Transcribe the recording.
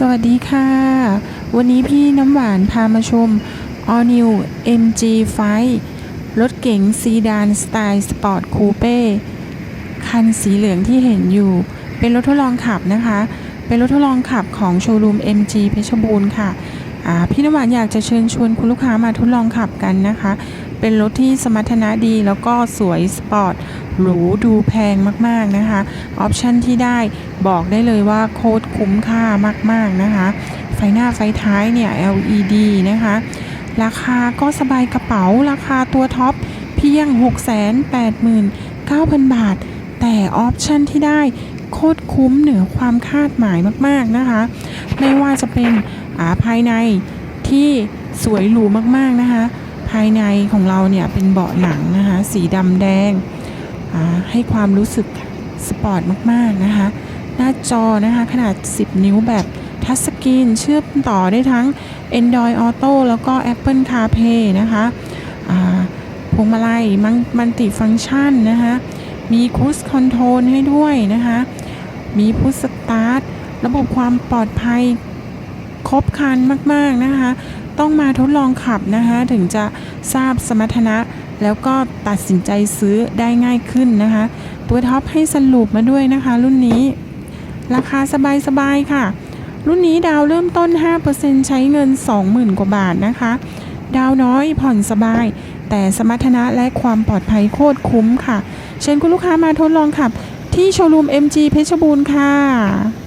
สวัสดีค่ะ วันนี้พี่น้ำหวานพามาชม All New MG5 รถเก๋งซีดานสไตล์สปอร์ตคูเป้คันสีเหลืองที่เห็นอยู่ เป็นรถทดลองขับนะคะ เป็นรถทดลองขับของโชว์รูม MG เพชรบูรณ์ค่ะ พี่น้ำหวานอยากจะเชิญชวนคุณลูกค้ามาทดลองขับกันนะคะ เป็นรถที่สมรรถนะดีแล้วก็สวยสปอร์ตหรูดูแพงมากๆนะคะออปชันที่ได้บอกได้เลยว่าโคตรคุ้มค่ามากๆนะคะ ไฟหน้าไฟท้ายเนี่ย LED นะคะ ราคาก็สบายกระเป๋าราคาตัวท็อปเพียง 689,000 บาท แต่ออปชันที่ได้โคตรคุ้มเหนือความคาดหมายมากๆนะคะ ไม่ว่าจะเป็นอาภายในที่สวยหรูมากๆนะคะ ภายในของเราเนี่ยเป็นเบาะหนังนะคะสีดำแดงให้ความรู้สึกสปอร์ตมากๆนะคะ หน้าจอนะคะขนาด 10 นิ้วแบบทัชสกรีนเชื่อมต่อได้ทั้ง Android Auto แล้วก็ Apple CarPlay นะคะพวงมาลัยมันติฟังก์ชันนะคะมีคูสคอนโทรลให้ด้วยนะคะ มีพุทสตาร์ทระบบความปลอดภัยครบครันมาก ๆ นะคะ ต้องมาทดลองขับนะคะถึงจะทราบสมรรถนะ แล้วก็ตัดสินใจซื้อได้ง่ายขึ้นนะคะ ตัวท็อปให้สรุปมาด้วยนะคะ รุ่นนี้ ราคาสบายๆค่ะ รุ่นนี้ดาวเริ่มต้น 5%ใช้เงิน 20,000 กว่าบาทนะคะ ดาวน้อยผ่อนสบาย แต่สมรรถนะและความปลอดภัยโคตรคุ้มค่ะ เชิญคุณลูกค้ามาทดลองขับ ที่โชว์รูม MG เพชรบูรณ์ค่ะ